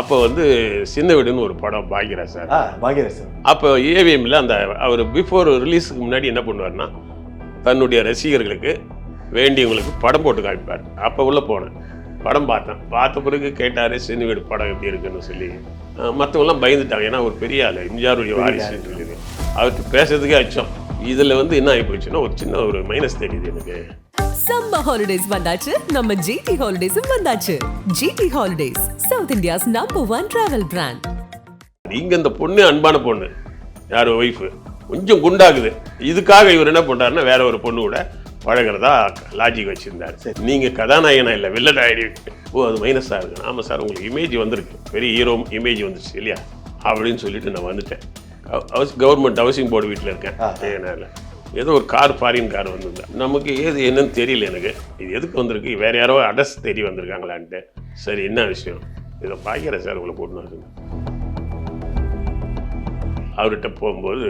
அப்போ வந்து சின்ன வீடுன்னு ஒரு படம் பாக்யராஜ் சார். பாக்யராஜ் சார். அப்போ ஏவிஎம்ல அந்த அவர் பிஃபோர் ரிலீஸுக்கு முன்னாடி என்ன பண்ணுவார்னா தன்னுடைய ரசிகர்களுக்கு வேண்டியவங்களுக்கு படம் போட்டு காமிப்பார். அப்போ உள்ள போனேன். படம் பார்த்தேன். பார்த்த பிறகு கேட்டார் சின்ன வீடு படம் எப்படி இருக்குன்னு சொல்லி. மற்றவங்களாம் பயந்துட்டாங்க. ஏன்னா ஒரு பெரிய ஆள். எம்ஜிஆருடைய வாரிசுன்னு சொல்லி. அவர்கிட்ட பேசுறதுக்கே அச்சம். இதில் வந்து என்ன ஆகி போச்சுன்னா ஒரு சின்ன ஒரு மைனஸ் தெரியுது எனக்கு. சம்மர் ஹாலிடேஸ் வந்தாச்சு. நம்ம ஜிடி ஹாலிடேஸும் வந்தாச்சு. GT holidays South India's number one travel brand இங்க இந்த பொண்ணு அன்பான பொண்ணு யார் ஒய்ஃபு கொஞ்சம் குண்டாகுது. இதுக்காக இவர் என்ன பண்றாருன்னா வேற ஒரு பொண்ணு கூட பழகிறதா லாஜிக் வச்சிருந்தாரு. நீங்க கதாநாயகனா இல்லை வில்லன் ஆயிடு ஓ அது மைனஸாக இருக்கு. ஆமாம் சார் உங்களுக்கு இமேஜ் வந்திருக்கு. பெரிய ஹீரோ இமேஜ் வந்துருச்சு இல்லையா? அப்படின்னு சொல்லிட்டு நான் வந்துட்டேன். ஹவுஸ் கவர்மெண்ட் ஹவுசிங் போர்டு வீட்டில் இருக்கேன். ஏதோ ஒரு கார் ஃபாரின் கார் வந்திருந்தா நமக்கு ஏது என்னன்னு தெரியல எனக்கு. இது எதுக்கு வந்திருக்கு? வேறு யாரோ அட்ரஸ் தேடி வந்திருக்காங்களான்ட்டு. சரி என்ன விஷயம்? இதை பார்க்குறேன் சார் உங்களை கூட்டின்னு அவர்கிட்ட போகும்போது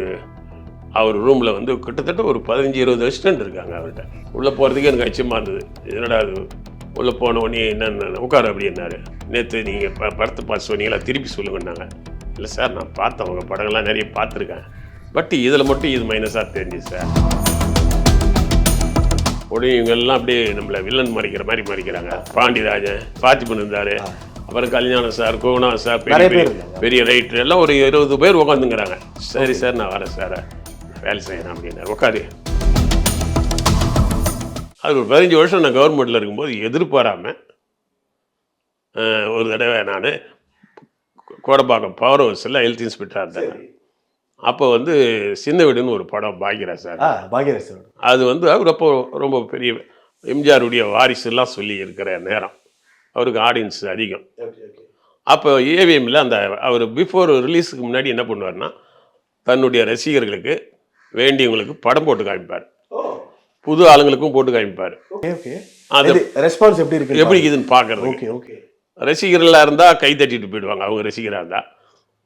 அவர் ரூமில் வந்து கிட்டத்தட்ட ஒரு பதினஞ்சு இருபது அசிஸ்டன்ட் இருக்காங்க அவர்கிட்ட. உள்ளே போகிறதுக்கு எனக்கு அச்சமாக இருந்தது. என்னடா அது உள்ளே போன உடனே என்னென்ன உட்காரு அப்படின்னாரு நேற்று நீங்கள் ப படத்தை பார்த்து சொன்னீங்களா திருப்பி சொல்லுங்கன்னாங்க. இல்லை சார் நான் பார்த்தேன் உங்கள் படங்கள்லாம் நிறைய பார்த்துருக்கேன். பட் இதில் மட்டும் இது மைனஸாக தெரிஞ்சு சார் உடனே இவங்க எல்லாம் அப்படியே நம்மளை வில்லன் மறைக்கிற மாதிரி மறைக்கிறாங்க. பாண்டியராஜன் பார்த்திபன் இருந்தார். அப்புறம் கல்யாணம் சார் கோகுணா சார் பெரிய பெரிய ரைட்டர் எல்லாம் ஒரு இருபது பேர் உட்காந்துங்கிறாங்க சரி சார் நான் வரேன் சார் வேலை செய்யணும் அப்படின்னாரு. உட்காரு அது ஒரு பதினஞ்சு வருஷம் நான் கவர்மெண்ட்டில் இருக்கும்போது எதிர்பாராமல் ஒரு தடவை நான் கோடம்பாக்கம் பவர் ஹவுஸில் ஹெல்த் இன்ஸ்பெக்டராக இருந்தேன். அப்போ வந்து சின்ன வீடுன்னு ஒரு படம் பாக்யராஜ் சார். பாக்யராஜ் சார். அது வந்து அவர் அப்போ ரொம்ப பெரிய எம்ஜிஆருடைய வாரிசுலாம் சொல்லி இருக்கிற நேரம். அவருக்கு ஆடியன்ஸ் அதிகம். அப்போ ஏவிஎம்ல அந்த அவர் பிஃபோர் ரிலீஸுக்கு முன்னாடி என்ன பண்ணுவார்னா தன்னுடைய ரசிகர்களுக்கு வேண்டியவங்களுக்கு படம் போட்டு காமிப்பார். புது ஆளுங்களுக்கும் போட்டு காமிப்பார். அது ரெஸ்பான்ஸ் எப்படி இருக்கு எப்படி இதுன்னு பார்க்கறது ஓகே ஓகே. ரசிகர்களாக இருந்தால் கை தட்டிட்டு போயிடுவாங்க. அவங்க ரசிகராக இருந்தால்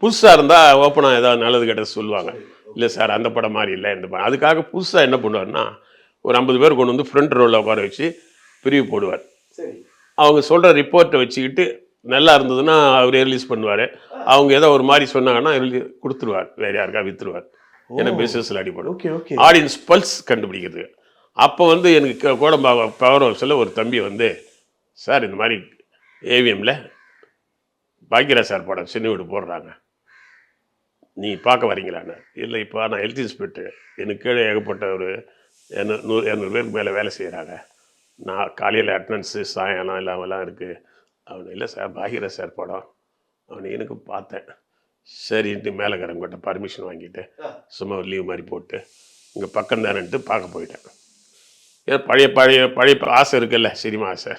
புதுசாக இருந்தால் ஓப்பனாக ஏதாவது நல்லது கெட்டது சொல்லுவாங்க. இல்லை சார் அந்த படம் மாதிரி இல்லை இந்த படம். அதுக்காக புதுசாக என்ன பண்ணுவார்னா ஒரு ஐம்பது பேர் கொண்டு வந்து ஃப்ரண்ட் ரோவில் உட்கார வச்சு பிரிவு போடுவார். அவங்க சொல்கிற ரிப்போர்ட்டை வச்சுக்கிட்டு நல்லா இருந்ததுன்னா அவரே ரிலீஸ் பண்ணுவார். அவங்க ஏதோ ஒரு மாதிரி சொன்னாங்கன்னா கொடுத்துருவார். வேறு யாருக்கா விற்றுருவார் ஏன்னா பிஸ்னஸில் அடிப்படும் ஓகே ஓகே. ஆடியன்ஸ் பல்ஸ் கண்டுபிடிக்கிறது. அப்போ வந்து எனக்கு க- கோடம்பாக்கம் பவர் ஹவுஸில் ஒரு தம்பி வந்து சார் இந்த மாதிரி ஏவிஎம்ல பாக்யராஜ் சார் படம் சின்ன வீடு போடுறாங்க. நீ பார்க்க வரீங்களான்னு இல்லை இப்போ நான் ஹெல்த் இன்ஸ்பெக்டர் எனக்கு கீழே ஏகப்பட்ட ஒரு இரநூறு நூறு இரநூறு பேருக்கு மேலே வேலை செய்கிறாங்க நான் காலையில் அட்டனன்ஸு சாயங்காலம் இல்லாமலாம் இருக்குது அவனு இல்லை சார் பாக்யராஜ் சார் படம். அவனை எனக்கு பார்த்தேன். சரின்ட்டு மேலக்காரங்கிட்ட பர்மிஷன் வாங்கிட்டு சும்மா ஒரு லீவ் மாதிரி போட்டு இங்கே பக்கம் தானேன்ட்டு பார்க்க போயிட்டேன். ஏன்னா பழைய பழைய பழைய ஆசை இருக்குல்ல சினிமா ஆசை.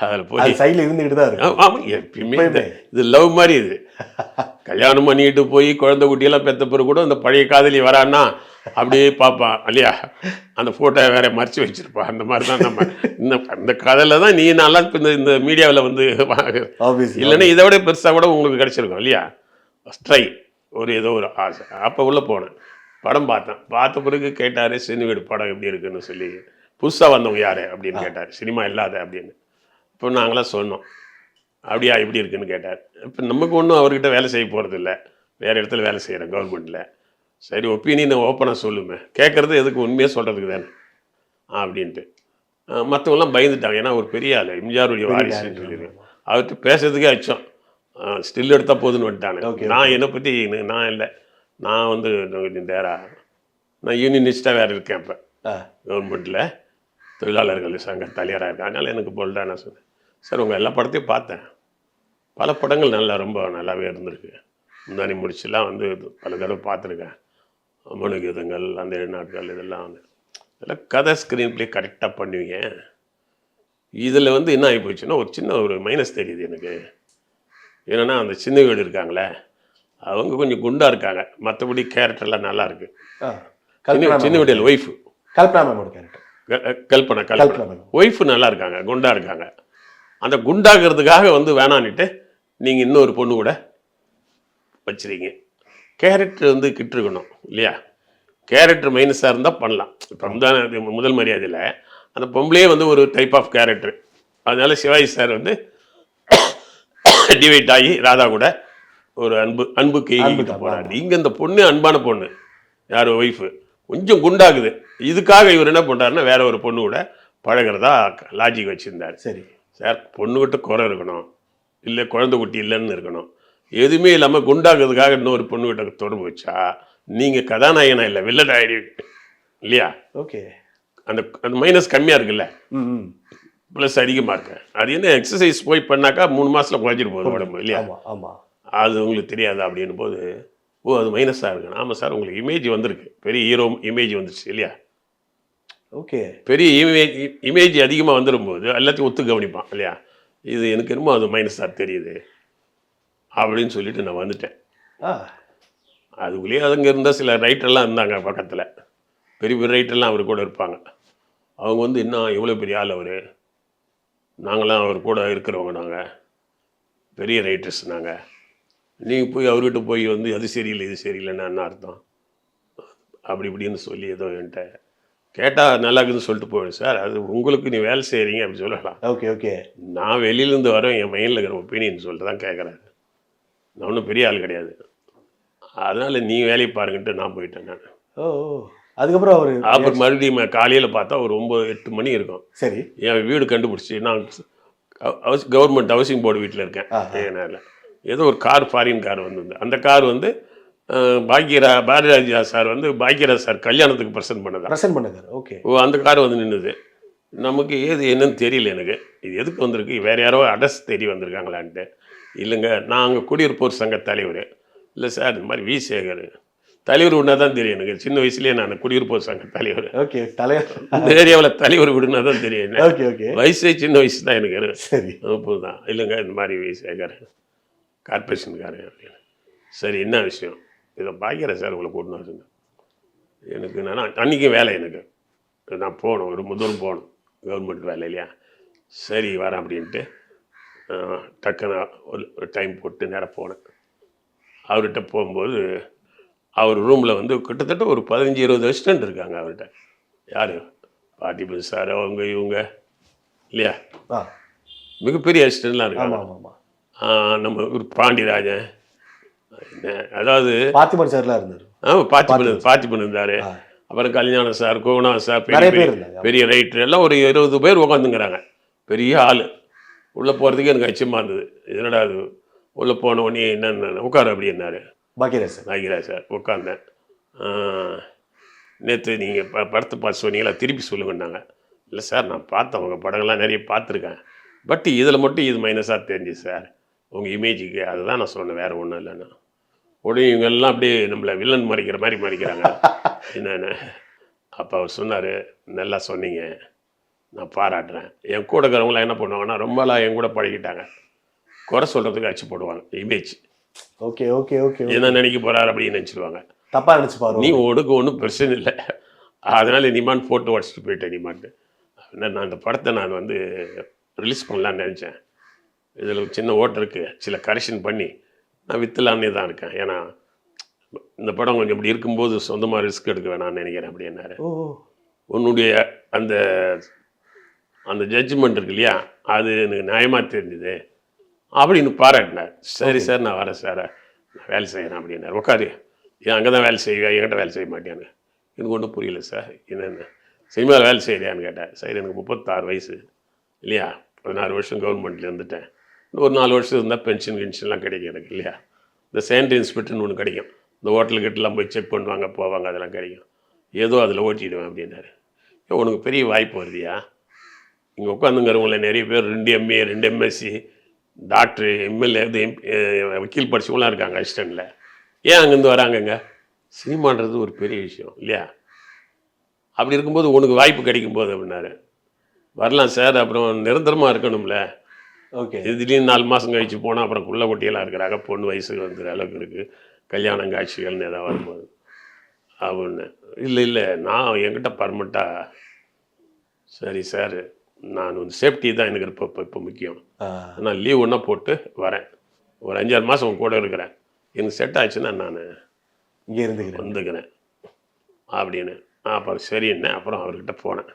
அதில் போய் சைடில் இருந்துகிட்டு தான் இருக்கு. ஆமா, ஆமா எப்பயுமே இது லவ் மாதிரி இது. கல்யாணம் பண்ணிட்டு போய் குழந்தை குட்டியெல்லாம் பெத்த பிறகு கூட அந்த பழைய காதலி வரான்னா அப்படியே பார்ப்பான் இல்லையா அந்த ஃபோட்டோ வேற மறைச்சு வச்சிருப்பான் அந்த மாதிரி தான் நம்ம இந்த அந்த கதையில தான் நீ நல்லா இந்த இந்த மீடியாவில் வந்து இல்லைன்னா இதை விட பெருசாக கூட உங்களுக்கு கிடைச்சிருக்கும் இல்லையா? ட்ரை ஒரு ஏதோ ஒரு ஆசை. அப்போ உள்ளே போனேன். படம் பார்த்தேன். பார்த்த பிறகு கேட்டார் சினி வீடு படம் எப்படி இருக்குன்னு சொல்லி. புதுசாக வந்தவங்க யார் அப்படின்னு கேட்டார். சினிமா இல்லாத அப்படின்னு. இப்போ நாங்களாம் சொன்னோம். அப்படியா எப்படி இருக்குன்னு கேட்டார். இப்போ நமக்கு ஒன்றும் அவர்கிட்ட வேலை செய்ய போகிறது இல்லை வேறு இடத்துல வேலை செய்கிறேன் கவர்மெண்ட்டில் சரி ஒப்பீனியன் ஓப்பனாக சொல்லுமே. கேட்குறது எதுக்கு? உண்மையாக சொல்கிறதுக்கு தானே. அப்படின்ட்டு. மற்றவங்களாம் பயந்துட்டாங்க. ஏன்னா ஒரு பெரிய ஆள். எம்ஜிஆருடைய வாரிசுன்னு சொல்லி அவர்கிட்ட பேசுறதுக்கே அச்சம். ஸ்டில் எடுத்தால் போதுன்னு வந்துட்டாங்க நான் என்னை பற்றி நான் இல்லை. நான் வந்து நேரா நான் யூனியனிஸ்டாக வேறு இருக்கேன் இப்போ. கவர்மெண்ட்டில் தொழிலாளர்கள் சங்க தலைவராக இருக்கேன் அதனால் எனக்கு போல்டாக நான் சொன்னேன். சார் உங்கள் எல்லா படத்தையும் பார்த்தேன். பல படங்கள் நல்லா ரொம்ப நல்லாவே இருந்திருக்கு. முந்தானி முடிச்சுலாம் வந்து பல தடவை பார்த்துருக்கேன். மனுகீதங்கள் அந்த நாட்கள் இதெல்லாம் வந்து. இதெல்லாம் கதை ஸ்க்ரீன் ப்ளே கரெக்டாக பண்ணுவீங்க. இதில் வந்து என்ன ஆகி போச்சுன்னா ஒரு சின்ன ஒரு மைனஸ் தெரியுது எனக்கு. என்னென்னா அந்த சின்ன வீடு இருக்காங்களே அவங்க கொஞ்சம் குண்டாக இருக்காங்க. மற்றபடி கேரக்டர்லாம் நல்லா இருக்கு. சின்ன வீட்டில் ஒய்ஃபு கல்பனா மேமோட கேரக்டர் கல்பனா கல்பனா. ஒய்ஃபு நல்லா இருக்காங்க குண்டா இருக்காங்க. அந்த குண்டாகிறதுக்காக வந்து வேணான்னுட்டு நீங்கள் இன்னொரு பொண்ணு கூட வச்சிருக்கீங்க. கேரக்டர் வந்து கிட்டிருக்கணும் இல்லையா? கேரக்டர் மைனஸாக இருந்தால் பண்ணலாம். இப்போ இது முதல் மரியாதையில் அந்த பொம்பளையே வந்து ஒரு டைப் ஆஃப் கேரக்டர் அதனால சிவாஜி சார் வந்து டிவைட் ஆகி ராதா கூட ஒரு அன்பு அன்பு ஏங்கிட்டு தான், போறாரு இங்க இந்த பொண்ணு அன்பான பொண்ணு யார் ஒய்ஃபு கொஞ்சம் குண்டாகுது இதுக்காக இவர் என்ன பண்றாருன்னா வேற ஒரு பொண்ணு கூட பழகுறதா லாஜிக் வச்சிருந்தாரு. சரி. சார் பொண்ணுகிட்ட குறை இருக்கணும். இல்லை குழந்தை குட்டி இல்லைன்னு இருக்கணும். எதுவுமே இல்லாமல் குண்டாகிறதுக்காக இன்னொரு பொண்ணுகிட்ட தொடர்பு வச்சா நீங்கள் கதாநாயகனா இல்லை வில்லன் ஆயிடுவீங்க இல்லையா? ஓகே. அந்த அந்த மைனஸ் கம்மியாக இருக்குல்ல? ப்ளஸ் அதிகமாக இருக்கு. அது என்ன எக்ஸசைஸ் போய் பண்ணாக்கா மூணு மாசத்துல குறைஞ்சிட்டு போகுது உடம்பு இல்லையா? ஆமா ஆமா. அது உங்களுக்கு தெரியாது அப்படின்னும் போது ஓ அது மைனஸாக இருக்கு. ஆமாம் சார் உங்களுக்கு இமேஜ் வந்திருக்கு. பெரிய ஹீரோ இமேஜ் வந்துருச்சு இல்லையா? ஓகே பெரிய இமேஜ் இமேஜ் அதிகமாக வந்துடும்போது எல்லாத்தையும் ஒத்து கவனிப்பான் இல்லையா? இது எனக்கு என்னமோ அது மைனஸாக தெரியுது அப்படின்னு சொல்லிட்டு நான் வந்துட்டேன். ஆ. அதுக்குள்ளேயே அதுங்க இருந்தால் சில ரைட்டர்லாம் இருந்தாங்க பக்கத்தில். பெரிய பெரிய ரைட்டர்லாம் அவர் கூட இருப்பாங்க. அவங்க வந்து என்ன எவ்வளோ பெரிய ஆள் அவர்? நாங்களாம் அவர் கூட இருக்கிறவங்க நாங்கள் பெரிய ரைட்டர்ஸ் நாங்கள் நீங்கள் போய் அவர்கிட்ட போய் வந்து அது சரியில்லை இது சரியில்லைன்னா என்ன அர்த்தம்? அப்படி இப்படின்னு சொல்லி ஏதோ என்கிட்ட கேட்டால் நல்லா இருக்குதுன்னு சொல்லிட்டு போயிடு சார். அது உங்களுக்கு நீ வேலை செய்கிறீங்க அப்படி சொல்லலாம். Okay okay. நான் வெளியிலேருந்து வரேன் என் மைண்டில் இருக்கிற ஒப்பீனியன் சொல்லிட்டு தான் கேட்குறாரு நான் ஒன்றும் பெரிய ஆள் கிடையாது. அதனால் நீ வேலையை பாருங்கன்ட்டு நான் போயிட்டேன் நான். ஓ. அதுக்கப்புறம் அவரு அப்புறம் மறுபடியும் காலையில் பார்த்தா ஒரு ஒம்பது எட்டு மணி இருக்கும். சரி. என் வீடு கண்டுபிடிச்சி நான் கவர்மெண்ட் ஹவுசிங் போர்டு வீட்டில் இருக்கேன். என்னால் ஏதோ ஒரு கார் ஃபாரின் கார் வந்திருந்து அந்த கார் வந்து பாக்யரா பாரதிராஜா சார் வந்து பாக்யராஜ் சார் கல்யாணத்துக்கு ப்ரெசென்ட் பண்ணதா? ப்ரெசென்ட் பண்ணுங்க ஓகே ஓ அந்த கார் வந்து நின்றுது நமக்கு ஏது என்னன்னு தெரியல எனக்கு. இது எதுக்கு வந்திருக்கு? வேற யாரோ அட்ரஸ் தேடி வந்திருக்காங்களான்ட்டு. இல்லைங்க நான் அங்கே குடியிருப்போர் சங்க தலைவர். இல்லை சார் இந்த மாதிரி வி சேகர் தலைவர் விடுனா தான் தெரியும் எனக்கு. சின்ன வயசுலேயே நான் குடியிருப்போர் சங்க தலைவர். ஓகே தலைவர். இந்த ஏரியாவில் தலைவர் விடுனா தான் தெரியும். ஓகே ஓகே வயசே சின்ன வயசு தான் எனக்கு. சரி. முப்பது தான் இல்லைங்க இந்த மாதிரி வி சேகர் கார்பரேஷன்காரன் அப்படின்னு. சரி என்ன விஷயம்? இதை பாக்கிற சார் உங்களை கூட்டினு சொன்னேன். எனக்கு நான் அன்றைக்கி வேலை எனக்கு. நான் போகணும் ஒரு முதல் போகணும். கவர்மெண்ட் வேலை இல்லையா? சரி வரேன் அப்படின்ட்டு டக்குன்னு ஒரு டைம் போட்டு நேராக போனேன். அவர்கிட்ட போகும்போது அவர் ரூமில் வந்து கிட்டத்தட்ட ஒரு பதினஞ்சு இருபது அசிஸ்டன்ட் இருக்காங்க அவர்கிட்ட. யார்? பார்த்திபன் சார் அவங்க இவங்க இல்லையா? மிகப்பெரிய அசிஸ்டன்ட்லாம் ஆமா இருக்காங்க நம்ம ஒரு பாண்டியராஜன் என்ன அதாவது பாத்திமன் சார்லாம் இருந்தாரு. ஆமாம் பார்த்திபன் பார்த்திபன் இருந்தார். அப்புறம் கல்யாணம் சார் கோகுணா சார் பெரிய பெரிய ரைட்டர் எல்லாம் ஒரு இருபது பேர் உட்காந்துங்கிறாங்க பெரிய ஆள். உள்ளே போகிறதுக்கு எனக்கு அச்சமாக இருந்தது. என்னடா அது உள்ளே போன உடனே என்னென்ன உட்காரு அப்படின்னாரு பாக்கியராஜ் சார். நாகிரா சார் உட்காந்தேன் நேற்று நீங்கள் ப படத்தை பார்த்து சொன்னீங்களா? திருப்பி சொல்லுங்கன்னாங்க. இல்லை சார் நான் பார்த்தேன். உங்கள் படங்கள்லாம் நிறைய பார்த்துருக்கேன். பட் இதில் மட்டும் இது மைனஸாக தெரிஞ்சு சார். உங்கள் இமேஜுக்கு அதுதான் நான் சொன்னேன். வேறு ஒன்றும் இல்லைன்னா. உடனே இவங்க எல்லாம் அப்படியே நம்மளை வில்லன் மறைக்கிற மாதிரி மறைக்கிறாங்க. என்னென்ன? அப்போ அவர் சொன்னார் நல்லா சொன்னீங்க நான் பாராட்டுறேன். என் கூட இருக்கிறவங்களாம் என்ன பண்ணுவாங்கன்னா ரொம்பலாம் என் கூட பழகிட்டாங்க. குறை சொல்கிறதுக்கு அச்சு போடுவாங்க இமேஜ் ஓகே ஓகே ஓகே என்ன நினைக்க போறாரு அப்படின்னு நினச்சிடுவாங்க தப்பா நினைச்சு பாரு நீ உனக்கு ஒன்றும் பிரச்சனை இல்லை. அதனால நிமான் போட்டு உடச்சிட்டு போயிட்டேன் நிமான்ட்டு நான் அந்த படத்தை நான் வந்து ரிலீஸ் பண்ணலான்னு நினச்சேன். இதில் சின்ன ஓட்டு சில கரெக்ஷன் பண்ணி நான் வித்துலான்னே தான் இருக்கேன். ஏன்னா இந்த படம் கொஞ்சம் இப்படி இருக்கும்போது சொந்தமாக ரிஸ்க் எடுக்க வேணாம்னு நினைக்கிறேன். அப்படின்னாரு. உன்னுடைய அந்த அந்த ஜட்ஜ்மெண்ட் இருக்கு இல்லையா? அது எனக்கு நியாயமாக தெரிஞ்சுது. அப்படின்னு பாராட்டினார். சரி சார் நான் வரேன் சார். நான் வேலை செய்கிறேன் அப்படின்னார் உட்காரு ஏன் அங்கே தான் வேலை செய்வேன் என்கிட்ட வேலை செய்ய மாட்டேன்னு எனக்கு ஒன்றும் புரியல சார். என்னென்ன. சினிமாவில் வேலை செய்யறியான்னு கேட்டேன் சரி எனக்கு முப்பத்தாறு வயசு. இல்லையா? பதினாறு வருஷம் கவர்மெண்ட்டில் இருந்துட்டேன். ஒரு நாலு வருஷம் இருந்தால் பென்ஷன் கென்ஷன்லாம் கிடைக்கும் எனக்கு இல்லையா? இந்த சேனிட்டரி இன்ஸ்பெக்டர்னு ஒன்று கிடைக்கும். இந்த ஹோட்டல் கிட்டலாம் போய் செக் பண்ணுவாங்க போவாங்க அதெல்லாம் கிடைக்கும். ஏதோ அதில் ஓட்டிடுவேன் அப்படின்னாரு. ஏன் உனக்கு பெரிய வாய்ப்பு வருதியா? இங்கே உட்காந்துங்கிறவங்கள நிறைய பேர் ரெண்டு எம்ஏ ரெண்டு எம்எஸ்சி டாக்டர் எம்எல்ஏ இது எம் வக்கீல் படிச்சவங்களாம் இருக்காங்க அசிஸ்டண்டில் ஏன் அங்கேருந்து வராங்கங்க? சினிமான்றது ஒரு பெரிய விஷயம் இல்லையா? அப்படி இருக்கும்போது உனக்கு வாய்ப்பு கிடைக்கும் போது அப்படின்னாரு. வரலாம் சார் அப்புறம் நிரந்தரமாக இருக்கணும்ல. ஓகே. இது திடீர்னு நாலு மாதம் கழிச்சு போனால் அப்புறம் குள்ள குட்டியெல்லாம் இருக்கிறாங்க. பொண்ணு வயசுக்கு வந்துற அளவுக்கு இருக்குது கல்யாணம் காட்சிகள்னு ஏதாவது வரும்போது. அப்படின்னு இல்லை இல்லை. நான் என்கிட்ட பர்மனெண்ட்டாக சரி சார் நான் வந்து சேஃப்டி தான் எனக்கு இப்போ இப்போ இப்போ முக்கியம். நான் லீவ் ஒன்றா போட்டு வரேன். ஒரு அஞ்சாறு மாதம் உங்க கூட இருக்கிறேன். எனக்கு செட் ஆச்சுன்னா நான் இங்கே இருந்துக்கிறேன். வந்துக்கிறேன். அப்படின்னு. அப்புறம் சரின்னு அப்புறம் அவர்கிட்ட போனேன்.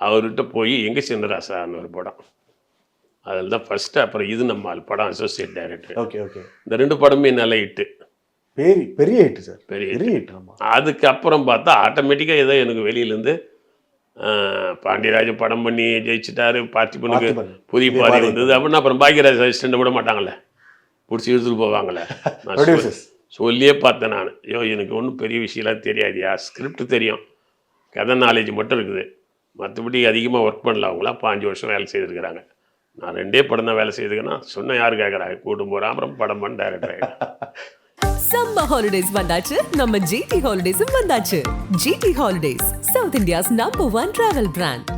அவர்கிட்ட போய் எங்கே சின்னராசான்னு ஒரு படம். அதில் தான் ஃபஸ்ட்டு அப்புறம் இது நம்ம படம் அசோசியேட் டைரக்டர் ஓகே ஓகே இந்த ரெண்டு படமே நல்ல ஹிட்டு பெரிய பெரிய ஹிட் சார் பெரிய பெரிய ஹிட் அதுக்கப்புறம் பார்த்தா ஆட்டோமேட்டிக்காக ஏதோ எனக்கு வெளியிலேருந்து பாண்டியராஜ படம் பண்ணி ஜெயிச்சிட்டாரு. பார்த்திபனுக்கு பார்த்திபன். புதிய பாதை. வந்தது. அப்படின்னா அப்புறம் பாக்யராஜ் அசிஸ்டண்ட் விட மாட்டாங்கல்ல? பிடிச்சி இழுத்துட்டு போவாங்கல்ல? நான் சொல்லியே பார்த்தேன் நான். ஐயோ எனக்கு ஒன்றும் பெரிய விஷயம்லாம் தெரியாதியா? ஸ்கிரிப்ட் தெரியும். கதை நாலேஜ் மட்டும் இருக்குது. மற்றபடி அதிகமாக ஒர்க் பண்ணல. அவங்களாம் பாஞ்சு வருஷம் வேலை செய்திருக்கிறாங்க. நான் ரெண்டே படம் தான் வேலை செய்யுதுங்கன்னா சொன்ன யார் கேட்குறாங்க கூட்டும் போகிறேன் அப்புறம் படம் பண்ண டேரக்டர் சம்ம ஹாலிடேஸ் வந்தாச்சு. நம்ம ஜிடி ஹாலிடேஸும் வந்தாச்சு. GT holidays South India's number one travel brand